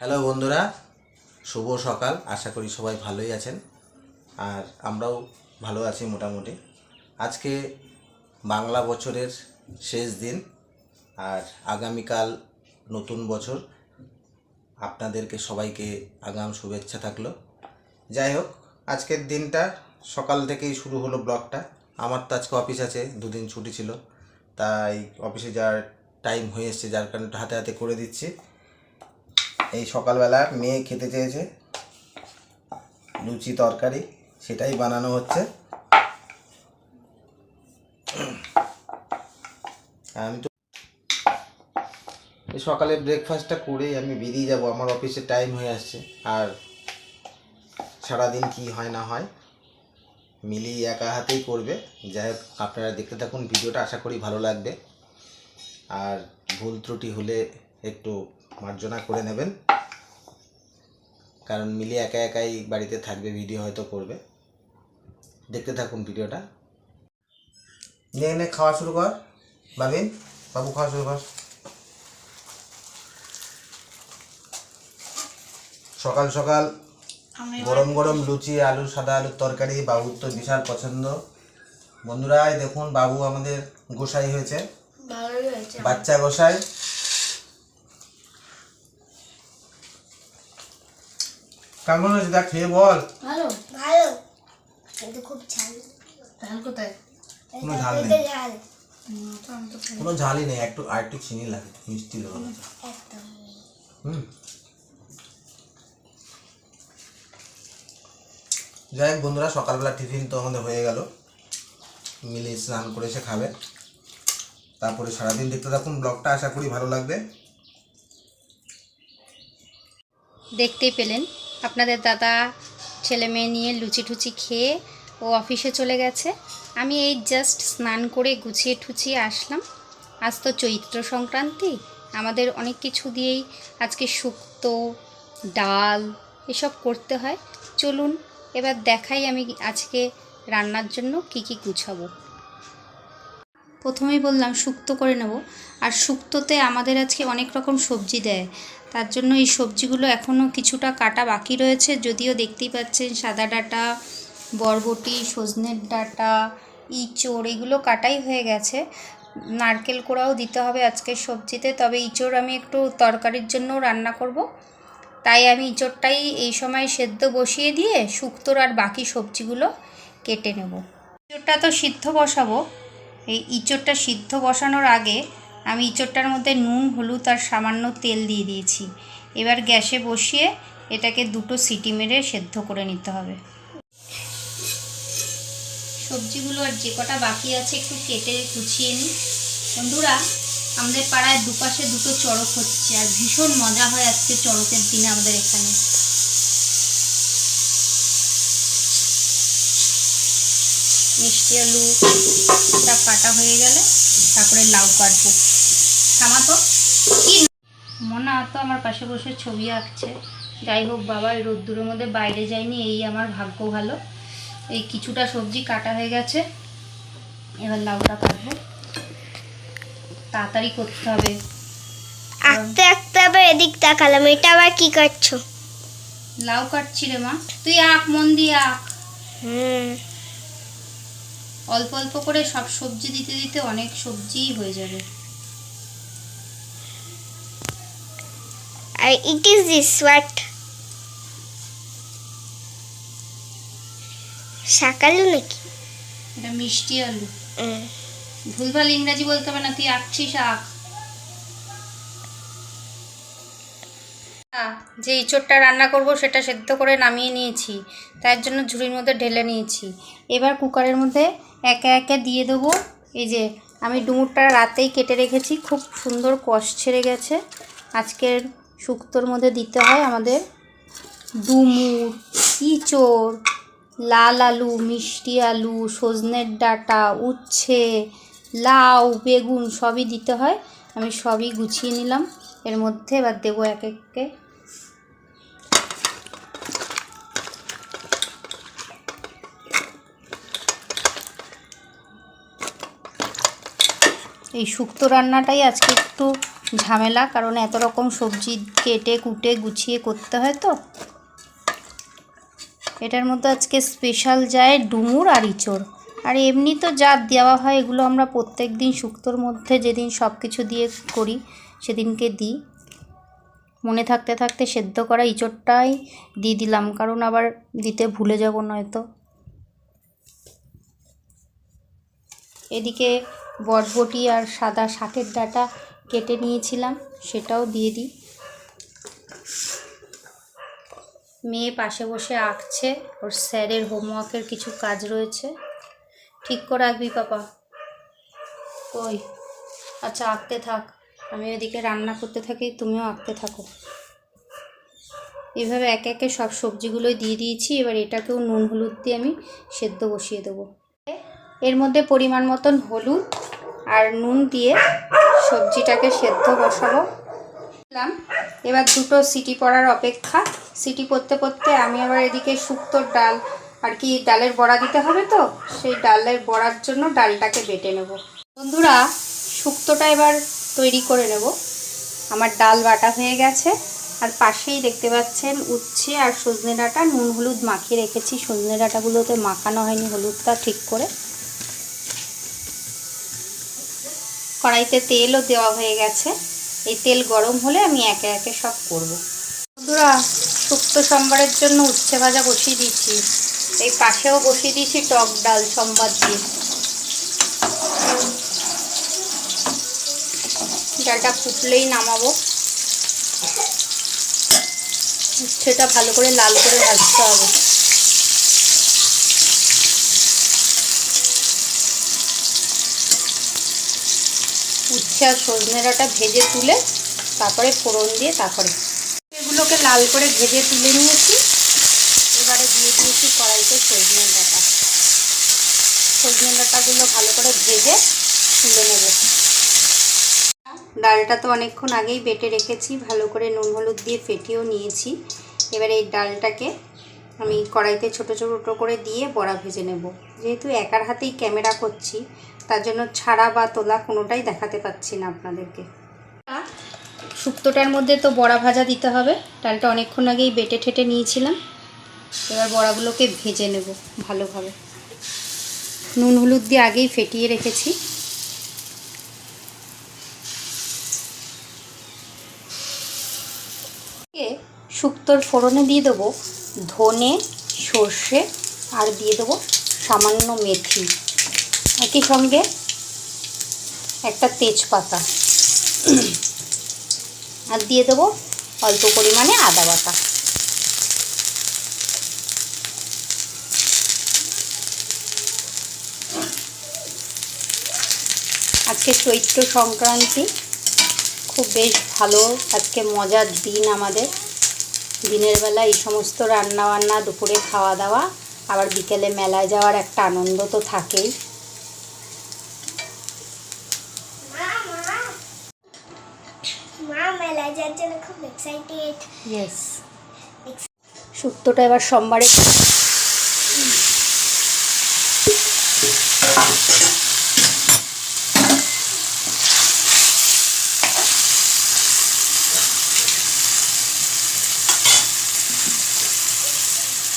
Hello বন্ধুরা, শুভ সকাল। আশা করি সবাই ভালোই আছেন আর আমরাও ভালো আছি মোটামুটি। আজকে বাংলা বছরের শেষ দিন আর আগামীকাল নতুন বছর। আপনাদেরকে সবাইকে আগাম শুভেচ্ছা থাকল। যাই হোক, আজকের দিনটা সকাল থেকেই শুরু হলো ব্লগটা। আমার তো আজকে অফিস আছে, দুদিন ছুটি ছিল। তাই অফিসে যাওয়ার টাইম হয়ে এসছে, যার কারণে হাতে হাতে করে দিচ্ছি। এই সকালবেলা মেয়ে খেতে চেয়েছে। লুচি তরকারি, সেটাই বানানো হচ্ছে। আমি তো এই সকালে ব্রেকফাস্টটা করেই আমি বেরিয়ে যাব। আমার অফিসের টাইম হয়ে আসছে। আর সারাদিন কি হয় না হয় মিলি একা হাতেই করবে। যাই হোক, আপনারা দেখতে থাকুন, ভিডিওটা আশা করি ভালো লাগবে। আর ভুল ত্রুটি হলে একটু মার্জনা করে নেবেন। কারণ মিলি একা একাই বাড়িতে থাকবে ভিডিও হয়তো করবে। দেখতে থাকুন ভিডিওটা। নিয়ে এনে খাওয়া শুরু কর। বাবিন বাবু খাওয়া শুরু কর। সকাল সকাল। গরম গরম লুচি আলু সাদা আলুর তরকারি বাবুর তো বিশাল পছন্দ। বন্ধুরা দেখুন বাবু আমাদের গোসাই হয়েছে। বাচ্চা গোসাই। কেমন হয়েছে দেখ খেয়ে বল। ভালো? ভালো। কিন্তু খুব ঝাল। ঝাল কোথায়? কোনো ঝাল নেই। কোনো ঝালই নেই একটু আর একটু চিনি লাগে মিষ্টি একদম। হুম। যাই হোক বন্ধুরা সকালবেলা টিফিন তো আমাদের হয়ে গেল। মিলে স্নান করে এসে খাবে। তারপরে সারাদিন দেখতে থাকুন ব্লগটা আশা করি ভালো লাগবে। দেখতেই পেলেন। আপনাদের দাদা ছেলে মেয়ে নিয়ে লুচি টুচি খেয়ে ও অফিসে চলে গেছে। আমি এই জাস্ট স্নান করে গুছিয়ে ঠুচিয়ে আসলাম। আজ তো চৈত্র সংক্রান্তি। আমাদের অনেক কিছু দিয়েই আজকে শুক্তো, ডাল এসব করতে হয়। চলুন, এবার দেখাই আমি আজকে রান্নার জন্য কি কি গুছাবো। প্রথমেই বললাম শুক্তো করে নেব। আর শুক্তোতে আমাদের আজকে অনেক রকম সবজি দেয়। তার জন্য এই সবজিগুলো এখনও কিছুটা কাটা বাকি রয়েছে। যদিও দেখতেই পাচ্ছেন সাদা ডাঁটা, বরবটি, সজনের ডাঁটা, ইঁচড় এগুলো কাটাই হয়ে গেছে। নারকেল কোড়াও দিতে হবে আজকের সবজিতে, তবে ইঁচড় আমি একটু তরকারির জন্য রান্না করব। তাই আমি ইঁচড়টাই এই সময় সেদ্ধ বসিয়ে দিয়ে শুক্তোর আর বাকি সবজিগুলো কেটে নেব। ইঁচড়টা তো সিদ্ধ বসাবো। এই ইঁচড়টা সিদ্ধ বসানোর আগে আমি ইঁচড়টার মধ্যে নুন, হলুদ আর সামান্য তেল দিয়ে দিয়েছি। এবার গ্যাসে বসিয়ে এটাকে দুটো সিটি মেরে সেদ্ধ করে নিতে হবে। সবজিগুলো আর যে কটা বাকি আছে একটু কেটে কুচিয়ে নিই। বন্ধুরা, আমাদের পাড়ায় দুপাশে দুটো চড়ক হচ্ছে, আর ভীষণ মজা হয় আজকে চড়কের দিনে আমাদের এখানে। মিষ্টি আলু তা কাটা হয়ে গেলে তারপরে লাউ কাটবো। থামা তো। কি মনা তো আমার পাশে বসে ছবি আঁকছে। যাই হোক বাবা এই রোদ্দুরের মধ্যে বাইরে যায়নি এই আমার ভাগ্য ভালো। এই কিছুটা সবজি কাটা হয়ে গেছে। এবার লাউটা কাটবো। তাড়াতাড়ি করতে হবে। আঁকতে আঁকতে আবার এদিক তাকালাম এটা আবার কি কাটছো? লাউ কাটছি রে মা। তুই আঁক মন দিয়ে আঁক। হুম। অল্প অল্প করে সব সবজি দিতে দিতে অনেক সবজিই হয়ে যাবে। আর ইট ইজ দিস হোয়াট শাকালু নাকি? এটা মিষ্টি আলু। ভুলভাল ইংরাজি বলতে হবে না তুই আঁকছিস আঁক। যে ইঁচড়টা রান্না করব সেটা সেদ্ধ করে নামিয়ে নিয়েছি। তার জন্য ঝুড়ির মধ্যে ঢেলে নিয়েছি। এবার কুকারের মধ্যে একে একে দিয়ে দেবো। এই যে আমি ডুমুরটা রাতেই কেটে রেখেছি। খুব সুন্দর কষ ছেড়ে গেছে। আজকের শুক্তোর মধ্যে দিতে হয় আমাদের ডুমুর, ইঁচড়, লাল আলু, মিষ্টি আলু, সজনের ডাঁটা, উচ্ছে, লাউ, বেগুন সবই দিতে হয়। আমি সবই গুছিয়ে নিলাম। এর মধ্যে এবার দেবো এক এককে এই শুক্তো রান্নাটাই আজকে একটু ঝামেলা, কারণ এত রকম সবজি কেটে কুটে গুছিয়ে করতে হয় তো। এটার মধ্যে আজকে স্পেশাল যায় ডুমুর আর ইঁচড়। আর এমনি তো যা দেওয়া হয়, এগুলো আমরা প্রত্যেক দিন শুক্তোর মধ্যে যেদিন সব কিছু দিয়ে করি, সেদিনকে দিই। মনে থাকতে থাকতে সেদ্ধ করা ইঁচড়টাই দিয়ে দিলাম, কারণ আবার দিতে ভুলে যাব নয়তো। এদিকে বটবটি আর সাদা শাকের ডাঁটা কেটে নিয়েছিলাম, সেটাও দিয়ে দিই। মেয়ে পাশে বসে আঁকছে, ওর স্যারের হোমওয়ার্কের কিছু কাজ রয়েছে। ঠিক করে আঁকবি পাপা। ওই আচ্ছা আঁকতে থাক। আমি ওদিকে রান্না করতে থাকি, তুমিও আঁকতে থাকো। এভাবে একে একে সব সবজিগুলোই দিয়ে দিয়েছি, এবার এটাকেও নুন হলুদ দিয়ে আমি সেদ্ধ বসিয়ে দেবো। এর মধ্যে পরিমাণ মতন হলুদ আর নুন দিয়ে সবজিটাকে সেদ্ধ বসাবো। দিলাম। এবার দুটো সিটি পড়ার অপেক্ষা। সিটি করতে করতে আমি আবার এদিকে শুক্তোর ডাল আর কি ডালের বড়া দিতে হবে তো, সেই ডালের বড়ার জন্য ডালটাকে বেটে নেব। বন্ধুরা, শুক্তোটা এবার তৈরি করে নেব। আমার ডাল বাটা হয়ে গেছে। আর পাশেই দেখতে পাচ্ছেন উচ্ছে আর সজনে ডাঁটা। নুন হলুদ মাখিয়ে রেখেছি। সজনে ডাঁটাগুলোতে মাখানো হয়নি, হলুদটা ঠিক করে। কড়াইতে তেলও দেওয়া হয়ে গেছে। এই তেল গরম হলে আমি একে একে সব করব। বন্ধুরা, শুক্তো সম্বারের জন্য উচ্ছে ভাজা বসিয়ে দিয়েছি। এই পাশেও বসিয়ে দিয়েছি টক ডাল সম্বাদ দিয়ে। ডালটা ফুটলেই নামাবো। উচ্ছেটা ভালো করে লাল করে ভাজতে হবে। উচ্ছে আর সজনে ডাঁটা ভেজে তুলে তারপরে ফোড়ন দিয়ে তারপরে এগুলোকে লাল করে ভেজে তুলে নিয়েছি। এবারে দিয়ে দিয়েছি কড়াইতে সজনে ডাঁটা। সজনে ডাঁটাগুলো ভালো করে ভেজে তুলে নেব। ডালটা তো অনেকক্ষণ আগেই বেটে রেখেছি, ভালো করে নুন হলুদ দিয়ে ফেটিয়েও নিয়েছি। এবার এই ডালটাকে আমি কড়াইতে ছোট ছোটো করে দিয়ে বড়া ভেজে নেব। যেহেতু একার হাতেই ক্যামেরা করছি তার জন্য ছাড়া বা তোলা কোনোটাই দেখাতে পাচ্ছি না আপনাদেরকে। শুক্তোটার মধ্যে তো বড়া ভাজা দিতে হবে। ডালটা অনেকক্ষণ আগেই বেটে ঠেটে নিয়েছিলাম। এবার বড়াগুলোকে ভেজে নেব ভালোভাবে। নুন হলুদ দিয়ে আগেই ফেটিয়ে রেখেছি। শুক্তোর ফোড়নে দিয়ে দেবো ধনে, সর্ষে, আর দিয়ে দেবো সামান্য মেথি। একই সঙ্গে একটা তেজপাতা। আর দিয়ে দেবো অল্প পরিমাণে আদা বাটা। আজকে চৈত্র সংক্রান্তি, খুব বেশ ভালো। আজকে মজার দিন আমাদের। দিনের বেলা এই সমস্ত রান্না বান্না দুপুরে খাওয়া দাওয়া, আবার বিকেলে মেলায় যাওয়ার একটা আনন্দ তো থাকেই মা যাওয়ার জন্য খুব এক্সাইটেড ইয়েস শুক্তোটা এবার সোমবারে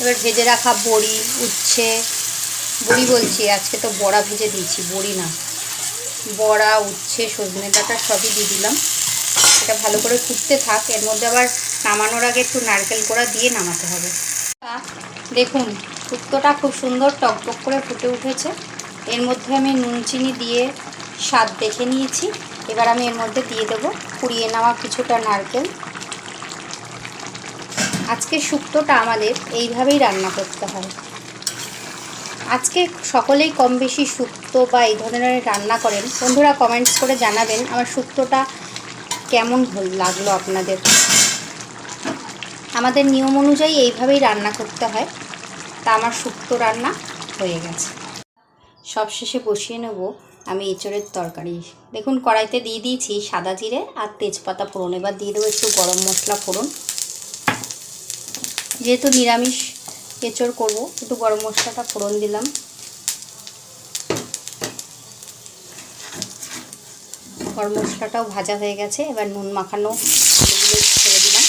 এবার ভেজে রাখা বড়ি উচ্ছে। বড়ি বলছি আজকে তো বড়া ভেজে দিয়েছি বড়ি না। বড়া উচ্ছে সজনে ডাঁটা সবই দিয়ে দিলাম। এটা ভালো করে ফুটতে থাক, এর মধ্যে আবার নামানোর আগে একটু নারকেল কোড়া দিয়ে নামাতে হবে। দেখুন শুক্তোটা খুব সুন্দর টকটক করে ফুটে উঠেছে। এর মধ্যে আমি নুন চিনি দিয়ে স্বাদ দেখে নিয়েছি। এবার আমি এর মধ্যে দিয়ে দেবো কুড়িয়ে নেওয়া কিছুটা নারকেল। আজকে শুক্তোটা আমাদের এইভাবেই রান্না করতে হয়। আজকে সকলেই কম বেশি শুক্তো বা এই ধরনের রান্না করেন। বন্ধুরা কমেন্টস করে জানাবেন আমার শুক্তোটা কেমন লাগল আপনাদের? আমাদের নিয়ম অনুযায়ী এইভাবেই রান্না করতে হয়। তা আমার শুক্তো রান্না হয়ে গেছে। সব শেষে বসিয়ে নেব আমি এঁচড়ের তরকারি। দেখুন, কড়াইতে দিয়ে দিয়েছি সাদা জিরে আর তেজপাতা ফোড়ন। এবার দিয়ে দেবো একটু গরম মশলা ফোড়ন। যেহেতু নিরামিষ এঁচড় করব, একটু গরম মশলাটা ফোড়ন দিলাম। গরম মশলাটাও ভাজা হয়ে গেছে, এবার নুন মাখানো ছেড়ে দিলাম।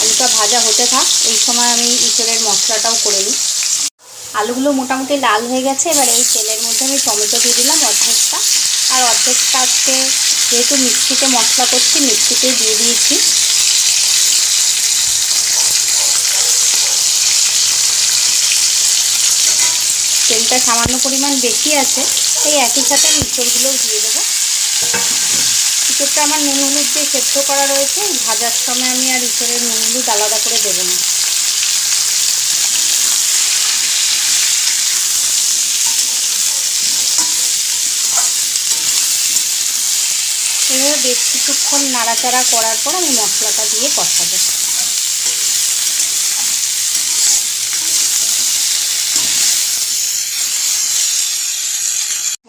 আলুটা ভাজা হতে থাক, এই সময় আমি ইঁচড়ের মশলাটাও করে নিই। আলুগুলো মোটামুটি লাল হয়ে গেছে, এবার এই তেলের মধ্যে আমি টমেটো দিয়ে দিলাম অর্ধেকটা। আর অর্ধেকটা আজকে যেহেতু মিক্সিতে মশলা করছি মিক্সিতে দিয়ে দিয়েছি। তেলটা সামান্য পরিমাণ বেশি আছে এই একই সাথে মিক্সরগুলোও দিয়ে দেবো। ইঁচড়টা আমার নুন হলুদ দিয়ে সেদ্ধ করা রয়েছে ভাজার সময় আমি আর ইঁচড়ের নুন হলুদ আলাদা করে দেবো না। এভাবে বেশ কিছুক্ষণ নাড়াচাড়া করার পর আমি মশলাটা দিয়ে কষাবো।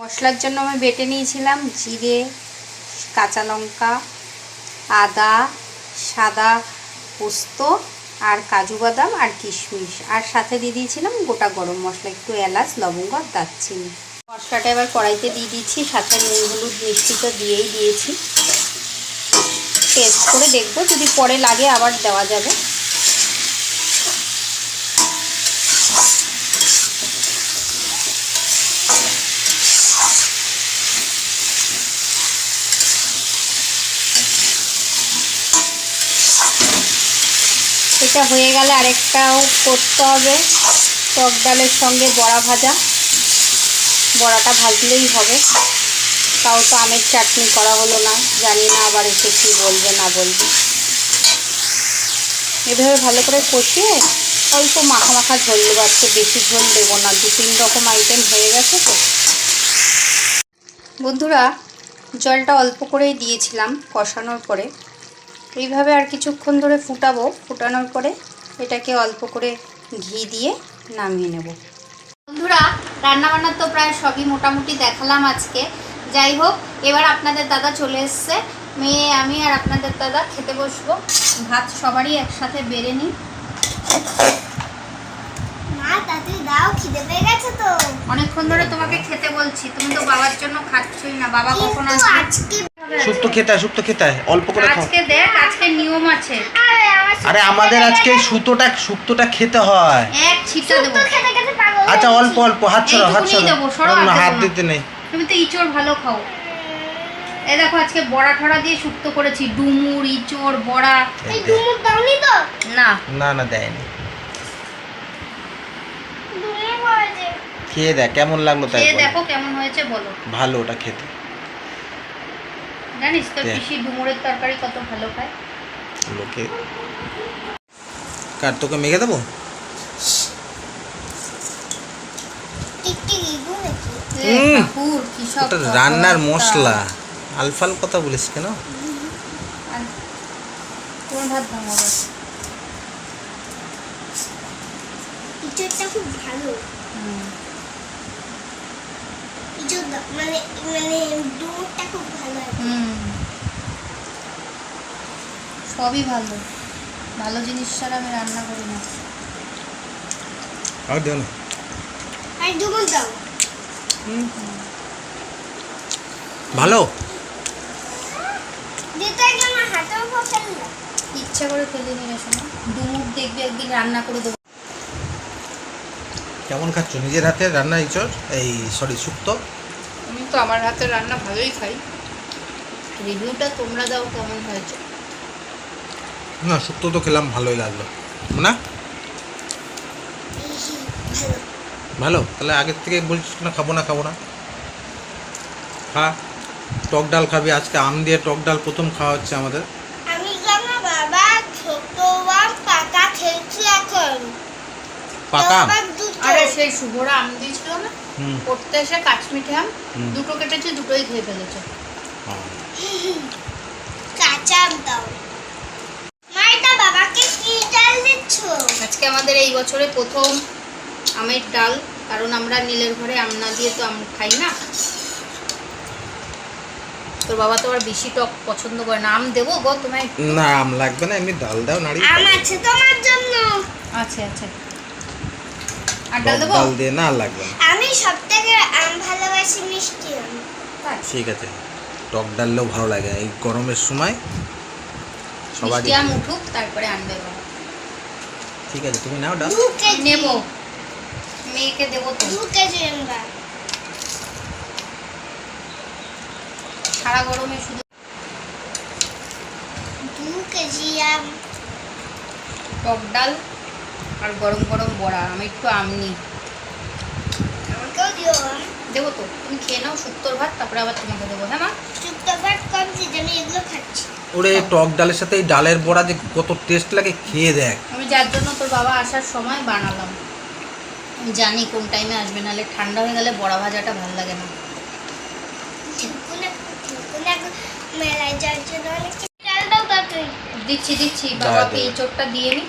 মশলার জন্য আমি বেটে নিয়েছিলাম জিরে, কাঁচা লঙ্কা, আদা, সাদা পোস্ত আর কাজু বাদাম আর কিশমিশ। আর সাথে দিয়ে দিয়েছিলাম গোটা গরম মশলা, একটু এলাচ, লবঙ্গ আর দারচিনি। মশলাটা এবার কড়াইতে দিয়ে দিচ্ছি, সাথে নুন, হলুদ মিষ্টি তো দিয়েই দিয়েছি। টেস্ট করে দেখব, যদি পরে লাগে আবার দেওয়া যাবে। এটা হয়ে গেলে আরেকটাও করতে হবে। টক ডালের সঙ্গে বড়া ভাজা। বড়াটা ভাজলেই হবে। তাও তো আমের চাটনি করা হলো না। জানি না আবার এসে কী বলবে, না বলবে। এভাবে ভালো করে কষিয়ে অল্প মাখা মাখা ঝোল দেবো। আজকে বেশি ঝোল দেবো না। দু তিন রকম আইটেম হয়ে গেছে তো। বন্ধুরা, জলটা অল্প করেই দিয়েছিলাম কষানোর পরে। এইভাবে আর কিছুক্ষণ ধরে ফুটাবো ফুটানোর পরে এটাকে অল্প করে ঘি দিয়ে নামিয়ে নেব। বন্ধুরা রান্নাবান্না তো প্রায় সবই মোটামুটি দেখালাম আজকে। যাই হোক এবার আপনাদের দাদা চলে এসছে মেয়ে আমি আর আপনাদের দাদা খেতে বসবো। ভাত সবারই একসাথে বেড়ে নিই। অনেকক্ষণ ধরে তোমাকে খেতে বলছি তুমি তো বাবার জন্য খাচ্ছই না বাবা কখন আসবে? শুক্তো খেতে হয় শুক্তো খেতে হয় অল্প করে খাও। আজকে দেখ আজকে নিয়ম আছে। আরে আমাদের আজকে সুতোটা শুক্তোটা খেতে হয়। এক ছিটা দেবো। তো খেতে খেতে পাগল। আচ্ছা অল্প অল্প হাত ছড়ো হাত এইটুকুনি ছড়ো দেবো, সরো না, হাত। দিতে নেই। তুমি তো ইঁচড় ভালো খাও। এই দেখো আজকে বড়া ঠড়া দিয়ে শুক্তো করেছি। ডুমুর ইঁচড় বড়া। এই ডুমুর দাওনি তো? না। না না দেয়নি। ডুমুর হয়েছে খেয়ে দেখ কেমন লাগল তাই খেয়ে দেখো কেমন হয়েছে বলো। ভালো ওটা খেতে। জানিস তোর পিসি ডুমুরের তরকারি কত ভালো খায়? লোকে। কার তোকে মেখে দেবো। রান্নার মশলা। আলফাল কথা বলিস কেন? ভাত ভালো। মানে মানে খুব ভালো হুম। সবই ভালো। ভালো জিনিস ছাড়া আমি রান্না করি না। আর দেও না। আর ডুমুর দাও। ভালো? ইচ্ছা করে ফেলে নিয়ে শোনো ডুমুর দেখবে একদিন রান্না করে দেবো। কেমন খাচ্ছ? নিজের হাতে রান্না ইচর এই সরি শুক্তো। আমি তো আমার হাতের রান্না ভালোই খাই। রিভিউটা তোমরা দাও কেমন হয়েছে? না শুক্তো তো খেলাম ভালোই লাগল। না? ভালো? তাহলে আগের থেকে বলছিস না খাব না খাব না? খা। টক ডাল খাবি আজকে আম দিয়ে টক ডাল প্রথম খাওয়া হচ্ছে আমাদের। আমি জানো বাবা ছোট আম? পাকা আরে সেই শুভরা আম দিয়েছিল না? পড়তে এসে কাশ্মীরি আম দুটো কেটেছে দুটোই খেয়ে ফেলেছে। হ্যাঁ। কাঁচা আম দাও। মা বাবাকে কি ডাল দিচ্ছ? আজকে আমাদের এই বছরে প্রথম আমের ডাল কারণ আমরা নীলের ঘরে আম না দিয়ে তো আম খাই না। তোর বাবা তো আর বেশি টক পছন্দ করে না। আম দেবো গো তোমায়? না আম লাগবে না এমনি ডাল দাও নাড়ি আম আছে তোমার জন্য। আচ্ছা আচ্ছা আর ডাল দেবো? ডাল দিয়ে না লাগবে আমি সব থেকে আম ভালোবাসি মিষ্টি আম। ঠিক আছে। টক ডাললেও ভালো লাগে। এই গরমের সময় সবাই মিষ্টি আম উঠুক তারপরে আনবে বাবা ঠিক আছে তুমি নাও ডাল। নেব। মেয়েকে দেবো তো। দু কেজি আমরা সারা গরমে শুধু দু কেজি আম। টক ডাল। আর গরম গরম বড়া আমি একটু আম নিই আমাকেও দিও আম দেবো তো তুমি খেয়ে নাও শুক্তোর ভাত তারপরে আবার তোমাকে দেবো হ্যাঁ মা? শুক্তো ভাত কম দিতে আমি এগুলো খাচ্ছি। ওরে টক ডালের সাথে এই ডালের বড়া যে কত টেস্ট লাগে খেয়ে দেখ। আমি যার জন্য তোর বাবা আসার সময় বানালাম। আমি জানি কোন টাইমে আসবে নাহলে ঠান্ডা হয়ে গেলে বড়া ভাজাটা ভালো লাগে না। দিচ্ছি দিচ্ছি বাবাকে এই চোটটা দিয়ে নি।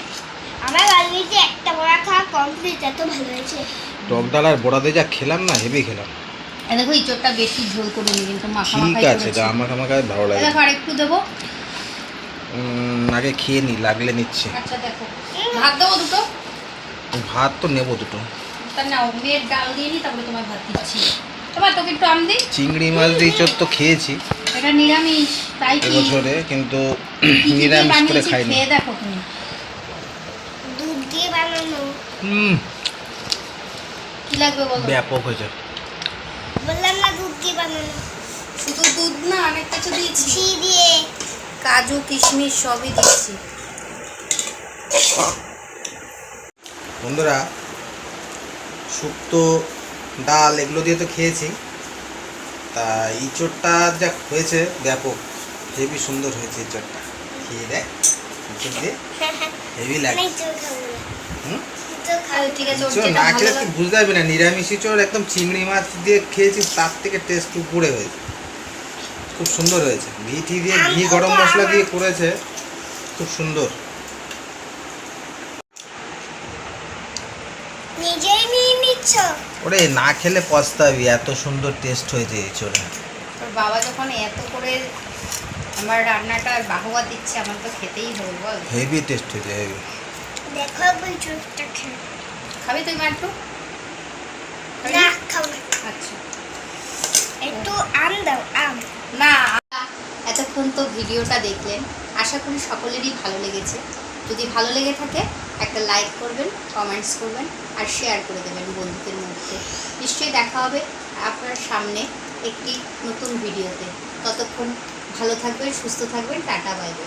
আমার অলরেডি একটা বড়া খাওয়া কমপ্লিট এত ভালো হয়েছে। টক ডাল আর বড়া দিয়ে যা খেলাম না হেভি খেলাম। দেখো বেশি ঝোল করে নি কিন্তু মাখা ঠিক আছে যা আমাকে আমাকে ভালো লাগে। দেখো আরেকটু দেবো? আগে খেয়ে নি লাগলে নিচ্ছে। আচ্ছা দেখো। ভাত দেবো দুটো? ভাত তো নেব দুটো। তা নাও মেয়ের ডাল দিয়ে নি তারপরে তোমার ভাত দিচ্ছি। তোমার তোকে একটু আম দিই? চিংড়ি মাছ দিয়ে চোর তো খেয়েছি। এটা নিরামিষ তাই কি? এবছরে কিন্তু নিরামিষ করে খাইনি। খেয়ে দেখো তুমি। বানানো হুম। কি লাগবে বলো? ব্যাপক হয়েছে। বললাম না দুধ দিয়ে বানানো। শুধু দুধ না অনেক কিছু দিয়েছি। ঘি দিয়ে। কাজু কিশমিশ সবই দিচ্ছি বন্ধুরা শুক্তো ডাল এগুলো দিয়ে তো খেয়েছি। তা ইঁচড়টা যা হয়েছে ব্যাপক। হেভি সুন্দর হয়েছে ইঁচড়টা। খেয়ে দেখ ইঁচড় দিয়ে হেভি লাগে অনেক জোর খাব না। হুম জোর খাব। ঠিক আছে না খেলে তুই বুঝতে পারবি না নিরামিষ ইঁচড় একদম চিংড়ি মাছ দিয়ে খেয়েছি তার থেকে টেস্ট উপরে হয়েছে। খুব সুন্দর হয়েছে। ঘি টি দিয়ে ঘি গরম মশলা দিয়ে করেছে খুব সুন্দর। ওরে না খেলে পস্তাবি এত সুন্দর টেস্ট হয়েছে ইঁচড়ে তোর বাবা যখন এত করে আমার রান্নাটা বাহবা দিচ্ছে আমার তো খেতেই হবে বল। হেভি টেস্ট হয়েছে হেভি খেয়ে খাবি তুই খাবি না না? খাও না আচ্ছা একটু আম দাও আম না এতক্ষণ তো ভিডিওটা দেখলেন। আশা করি সকলেরই ভালো লেগেছে। যদি ভালো লেগে থাকে একটা লাইক করবেন কমেন্টস করবেন আর শেয়ার করে দেবেন বন্ধুদের মধ্যে। নিশ্চয়ই দেখা হবে আপনার সামনে একটি নতুন ভিডিওতে। ততক্ষণ ভালো থাকবেন সুস্থ থাকবেন টাটা বাইবে